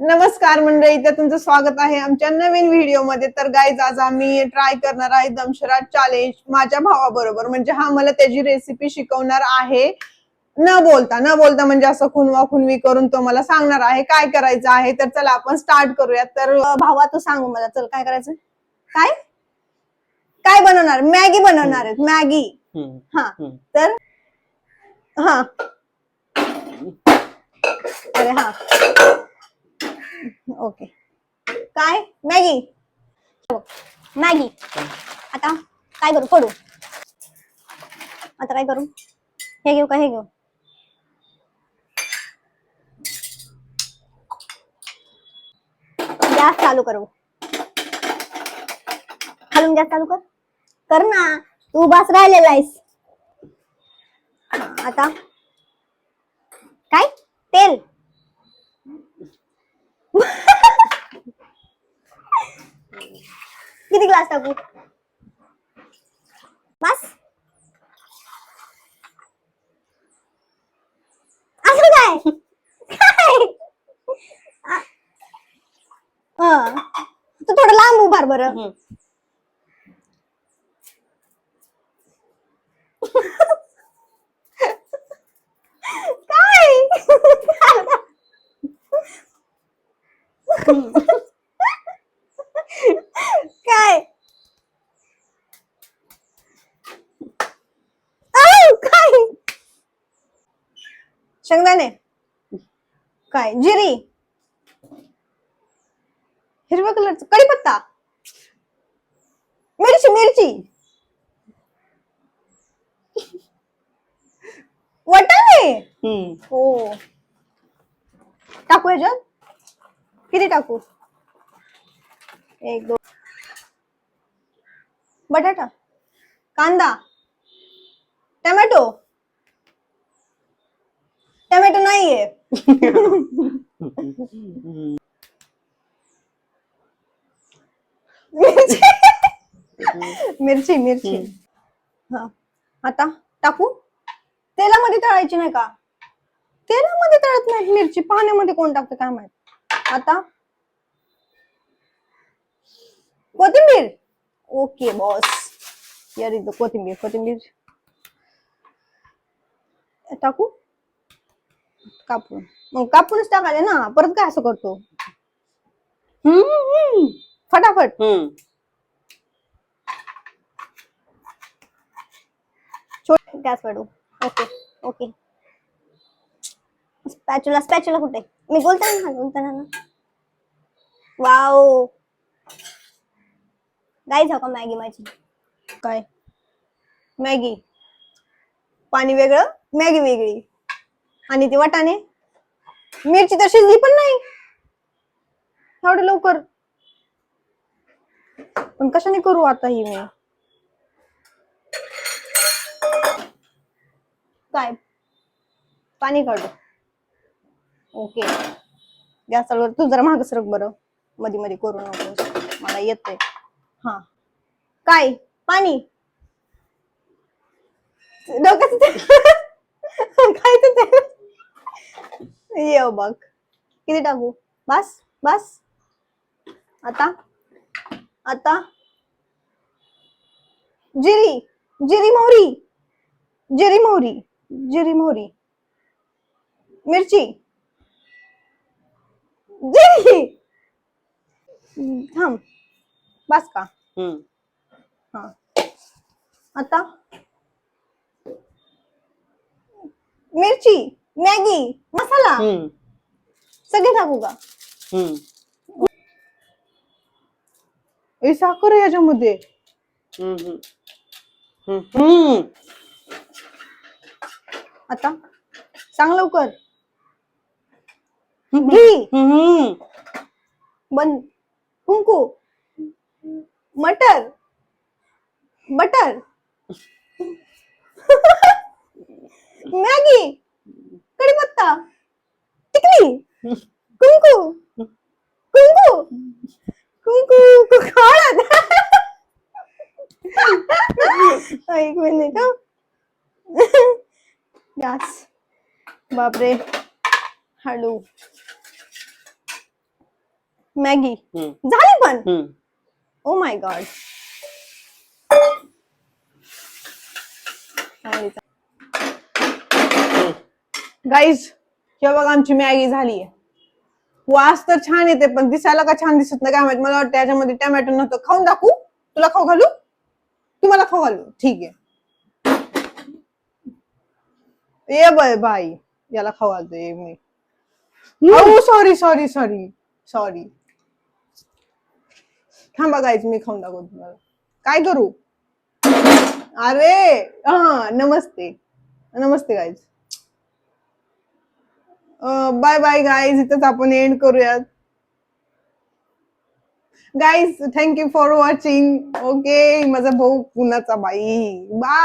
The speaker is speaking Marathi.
नमस्कार मंडळी तर तुमचं स्वागत आहे आमच्या नवीन व्हिडिओमध्ये. तर गाईज आज आम्ही ट्राय करणार आहे दमशराट चॅलेंज माझ्या भावाबरोबर. म्हणजे हा मला त्याची रेसिपी शिकवणार आहे. न बोलता न बोलता म्हणजे असं खुनवा खुनवी करून तो मला सांगणार आहे काय करायचं आहे. तर चला आपण स्टार्ट करूया तर भावा तू सांगू मला. चल काय करायचं? काय? काय बनवणार? मॅगी बनवणार आहेत मॅगी. हा. तर हा. अरे हा. ओके. काय? मॅगी. मॅगी. आता काय करू? पडू. आता काय करू? हे घेऊ का? हे घेऊ. गॅस चालू करू. खालून गॅस चालू कर. कर ना. तू बस राहिलेला आहेस. हा, आता काय तेल किती ग्लास टाकू? बस. असं काय. तू थोडं लांब उभार बरं. काय आऊ, काय शेंगदाणे. काय? जिरी. हिरव्या कलरचं. कढीपत्ता. मिरची मिरची. वटाणे. हो. टाकू याच्यात? किती टाकू? एक दोन. बटाटा. कांदा. टमॅटो. टमॅटो नाहीये. मिरची मिरची. मिरची हा. आता टाकू? तेलामध्ये तळायची नाही का? तेलामध्ये तळत नाही. मिरची पाण्यामध्ये कोण टाकतं काय माहीत? आता कोथिंबीर. ओके बॉस यार कोथिंबीर. कोथिंबीर. टाकू? कापून. मग कापूनच टाकाले ना. परत काय असं करतो? हम्म, फटाफट. हम्म. गॅस वाढू ओके ओके. स्पॅच्युला स्पॅच्युला कुठे? मी बोलताना ना बोलताना ना. वाव. गाईज हो का मॅगी माझी? काय? मॅगी. पाणी वेगळं मॅगी वेगळी. आणि ती वाटाणे. मिरची तर शिजली पण नाही. एवढं लवकर. पण कशाने करू आता ही मी? काय? पाणी काढू. ओके. गॅस चालू तू जरा माग सरक बरं. मध्ये मध्ये करू नकोस. मला येते हा. काय? पाणी. डोक्याचं ये बघ किती टाकू? बस बस। आता आता। जिरी जिरी मोहरी जिरी मोहरी जिरी मोहरी। मिरची। जिरी! थांब बस का. हा. आता. मिरची! मॅगी मसाला हम्म. सगळे टाकू का हम्म. साखर आहे याच्यामध्ये हम्म. हम्म. आता सांग लवकर घी हम्म. बन कुंकू मटर बटर मॅगी कढीपत्ता टिकली। कुंकू। कुंकू। कुंकू कुंकू हळद एक मिनिट गॅस बापरे। हळू मॅगी। हम्म, झाली पण हम्म. ओ माय गॉड गाईज हे बघा आमची मॅगी झाली आहे वास तर छान येते पण दिसायला का छान दिसत नाही काय माहीत? मला वाटतं याच्यामध्ये टमॅटो नव्हतं. खाऊन दाखवू? तुला खाऊ घालू? तुम्हाला खाऊ घालू. ठीक. आहे ये बाय बाई. याला खाऊ घालतो मी. सॉरी सॉरी सॉरी सॉरी थांबा गाईज मी खाऊन दाखवतो तुम्हाला. काय करू? अरे हा नमस्ते. नमस्ते गाईज बाय बाय गाईज इथंच आपण एंड करूयात. Guys thank you for watching okay माझा भाऊ पुण्याचा बाई. बाय